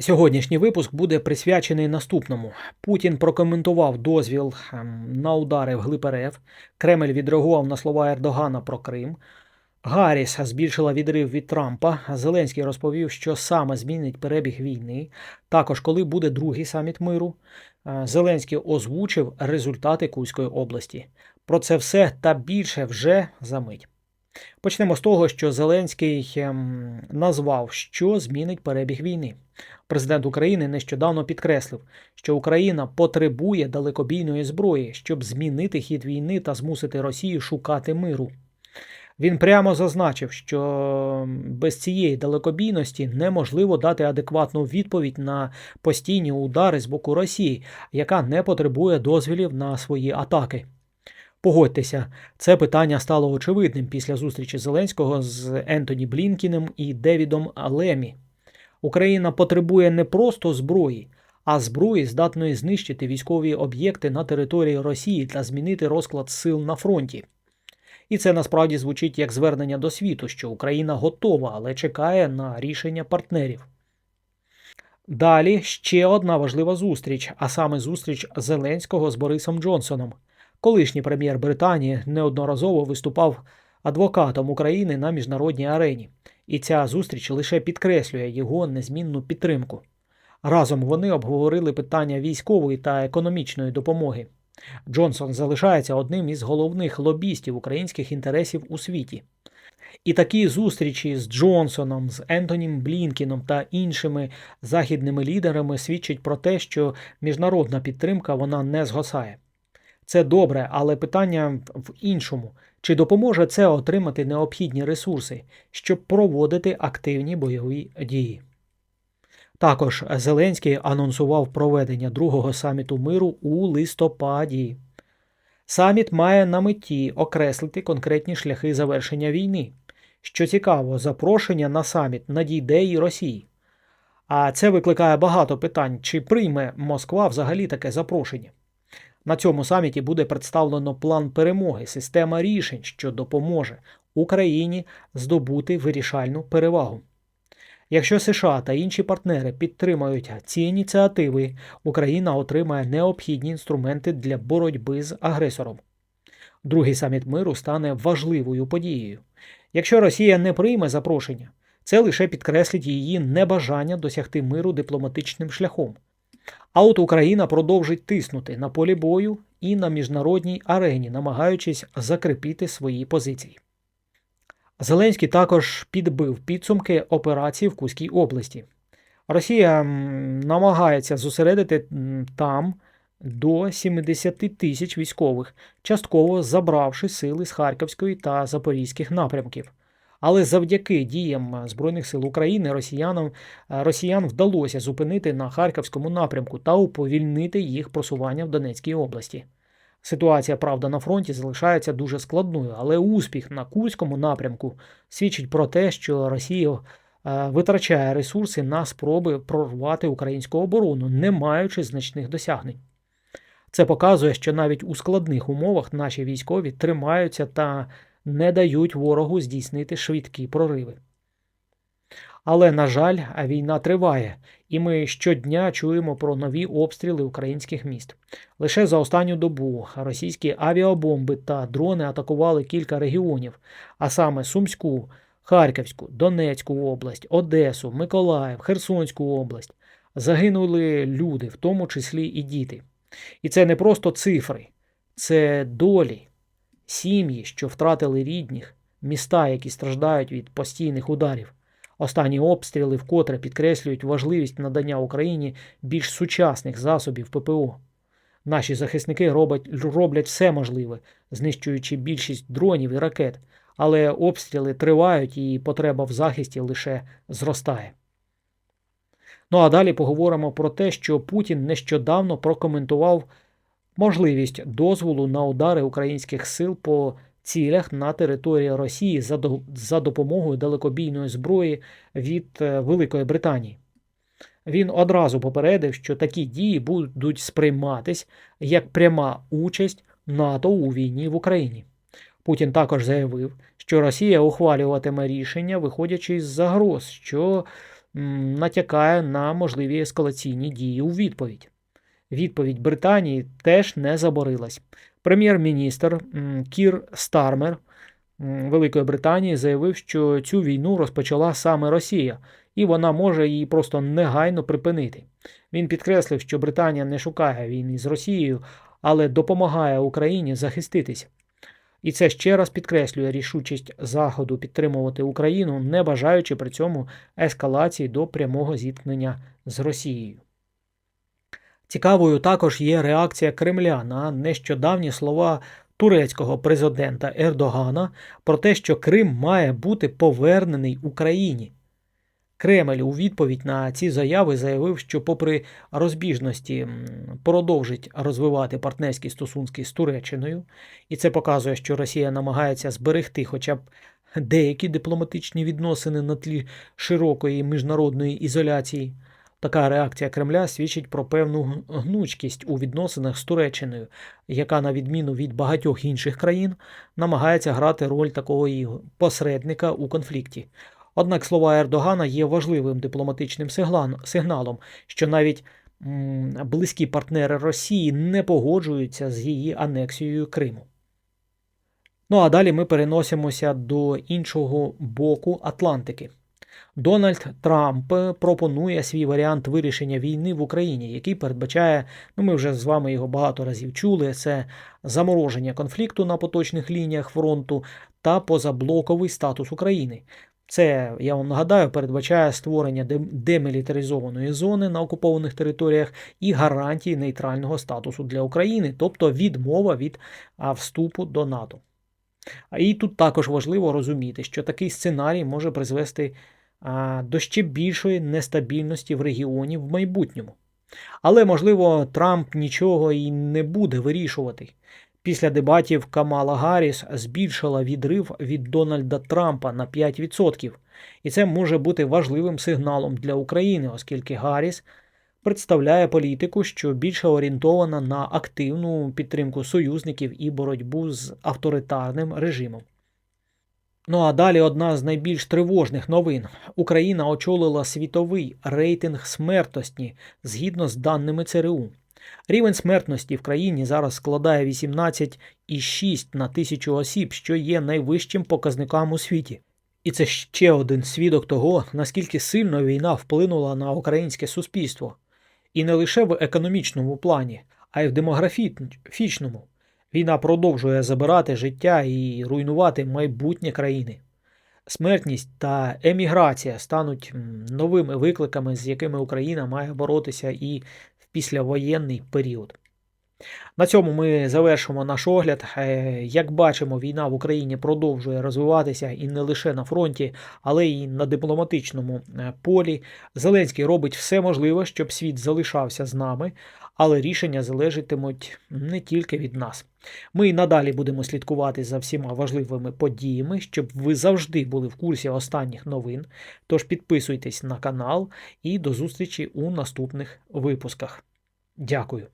Сьогоднішній випуск буде присвячений наступному. Путін прокоментував дозвіл ем, на удари в глиб РФ, Кремль відреагував на слова Ердогана про Крим. Гарріс збільшила відрив від Трампа. Зеленський розповів, що саме змінить перебіг війни. Також, коли буде другий саміт миру. Е, Зеленський озвучив результати Курської області. Про це все та більше вже за мить. Почнемо з того, що Зеленський ем, назвав, що змінить перебіг війни. Президент України нещодавно підкреслив, що Україна потребує далекобійної зброї, щоб змінити хід війни та змусити Росію шукати миру. Він прямо зазначив, що без цієї далекобійності неможливо дати адекватну відповідь на постійні удари з боку Росії, яка не потребує дозвілів на свої атаки. Погодьтеся, це питання стало очевидним після зустрічі Зеленського з Ентоні Блінкіним і Девідом Лемі. Україна потребує не просто зброї, а зброї, здатної знищити військові об'єкти на території Росії та змінити розклад сил на фронті. І це насправді звучить як звернення до світу, що Україна готова, але чекає на рішення партнерів. Далі ще одна важлива зустріч, а саме зустріч Зеленського з Борисом Джонсоном. Колишній прем'єр Британії неодноразово виступав адвокатом України на міжнародній арені, і ця зустріч лише підкреслює його незмінну підтримку. Разом вони обговорили питання військової та економічної допомоги. Джонсон залишається одним із головних лобістів українських інтересів у світі. І такі зустрічі з Джонсоном, з Ентонім Блінкіном та іншими західними лідерами свідчать про те, що міжнародна підтримка вона не згасає. Це добре, але питання в іншому: чи допоможе це отримати необхідні ресурси, щоб проводити активні бойові дії? Також Зеленський анонсував проведення другого саміту миру у листопаді. Саміт має на меті окреслити конкретні шляхи завершення війни. Що цікаво, запрошення на саміт надійде і Росії. А це викликає багато питань, чи прийме Москва взагалі таке запрошення. На цьому саміті буде представлено план перемоги, система рішень, що допоможе Україні здобути вирішальну перевагу. Якщо США та інші партнери підтримають ці ініціативи, Україна отримає необхідні інструменти для боротьби з агресором. Другий саміт миру стане важливою подією. Якщо Росія не прийме запрошення, це лише підкреслить її небажання досягти миру дипломатичним шляхом. А от Україна продовжить тиснути на полі бою і на міжнародній арені, намагаючись закріпити свої позиції. Зеленський також підбив підсумки операції в Кузькій області. Росія намагається зосередити там до 70 тисяч військових, частково забравши сили з Харківської та Запорізьких напрямків. Але завдяки діям Збройних сил України росіянам росіян вдалося зупинити на харківському напрямку та уповільнити їх просування в Донецькій області. Ситуація, правда, на фронті залишається дуже складною, але успіх на Курському напрямку свідчить про те, що Росія витрачає ресурси на спроби прорвати українську оборону, не маючи значних досягнень. Це показує, що навіть у складних умовах наші військові тримаються та не дають ворогу здійснити швидкі прориви. Але, на жаль, війна триває, і ми щодня чуємо про нові обстріли українських міст. Лише за останню добу російські авіабомби та дрони атакували кілька регіонів, а саме Сумську, Харківську, Донецьку область, Одесу, Миколаїв, Херсонську область. Загинули люди, в тому числі і діти. І це не просто цифри, це долі, сім'ї, що втратили рідних, міста, які страждають від постійних ударів. Останні обстріли вкотре підкреслюють важливість надання Україні більш сучасних засобів ППО. Наші захисники роблять, роблять все можливе, знищуючи більшість дронів і ракет, але обстріли тривають і потреба в захисті лише зростає. Ну а далі поговоримо про те, що Путін нещодавно прокоментував можливість дозволу на удари українських сил по цілях на території Росії за, до, за допомогою далекобійної зброї від е, Великої Британії. Він одразу попередив, що такі дії будуть сприйматись як пряма участь НАТО у війні в Україні. Путін також заявив, що Росія ухвалюватиме рішення, виходячи з загроз, що натякає на можливі ескалаційні дії у відповідь. Відповідь Британії теж не заборилась. Прем'єр-міністр Кір Стармер Великої Британії заявив, що цю війну розпочала саме Росія, і вона може її просто негайно припинити. Він підкреслив, що Британія не шукає війни з Росією, але допомагає Україні захиститися. І це ще раз підкреслює рішучість Заходу підтримувати Україну, не бажаючи при цьому ескалації до прямого зіткнення з Росією. Цікавою також є реакція Кремля на нещодавні слова турецького президента Ердогана про те, що Крим має бути повернений Україні. Кремль у відповідь на ці заяви заявив, що, попри розбіжності, продовжить розвивати партнерські стосунки з Туреччиною, і це показує, що Росія намагається зберегти хоча б деякі дипломатичні відносини на тлі широкої міжнародної ізоляції. Така реакція Кремля свідчить про певну гнучкість у відносинах з Туреччиною, яка, на відміну від багатьох інших країн, намагається грати роль такого посередника у конфлікті. Однак слова Ердогана є важливим дипломатичним сигналом, що навіть близькі партнери Росії не погоджуються з її анексією Криму. Ну а далі ми переносимося до іншого боку Атлантики. Дональд Трамп пропонує свій варіант вирішення війни в Україні, який передбачає, ну ми вже з вами його багато разів чули, це замороження конфлікту на поточних лініях фронту та позаблоковий статус України. Це, я вам нагадаю, передбачає створення демілітаризованої зони на окупованих територіях і гарантії нейтрального статусу для України, тобто відмова від вступу до НАТО. І тут також важливо розуміти, що такий сценарій може призвести до ще більшої нестабільності в регіоні в майбутньому. Але, можливо, Трамп нічого і не буде вирішувати. Після дебатів Камала Гарріс збільшила відрив від Дональда Трампа на 5%. І це може бути важливим сигналом для України, оскільки Гарріс представляє політику, що більше орієнтована на активну підтримку союзників і боротьбу з авторитарним режимом. Ну а далі одна з найбільш тривожних новин. Україна очолила світовий рейтинг смертності згідно з даними ЦРУ. Рівень смертності в країні зараз складає 18,6 на тисячу осіб, що є найвищим показником у світі. І це ще один свідок того, наскільки сильно війна вплинула на українське суспільство. І не лише в економічному плані, а й в демографічному. Війна продовжує забирати життя і руйнувати майбутнє країни. Смертність та еміграція стануть новими викликами, з якими Україна має боротися і в післявоєнний період. На цьому ми завершимо наш огляд. Е, Як бачимо, війна в Україні продовжує розвиватися і не лише на фронті, але й на дипломатичному е, полі. Зеленський робить все можливе, щоб світ залишався з нами, але рішення залежатимуть не тільки від нас. Ми й надалі будемо слідкувати за всіма важливими подіями, щоб ви завжди були в курсі останніх новин. Тож підписуйтесь на канал і до зустрічі у наступних випусках. Дякую.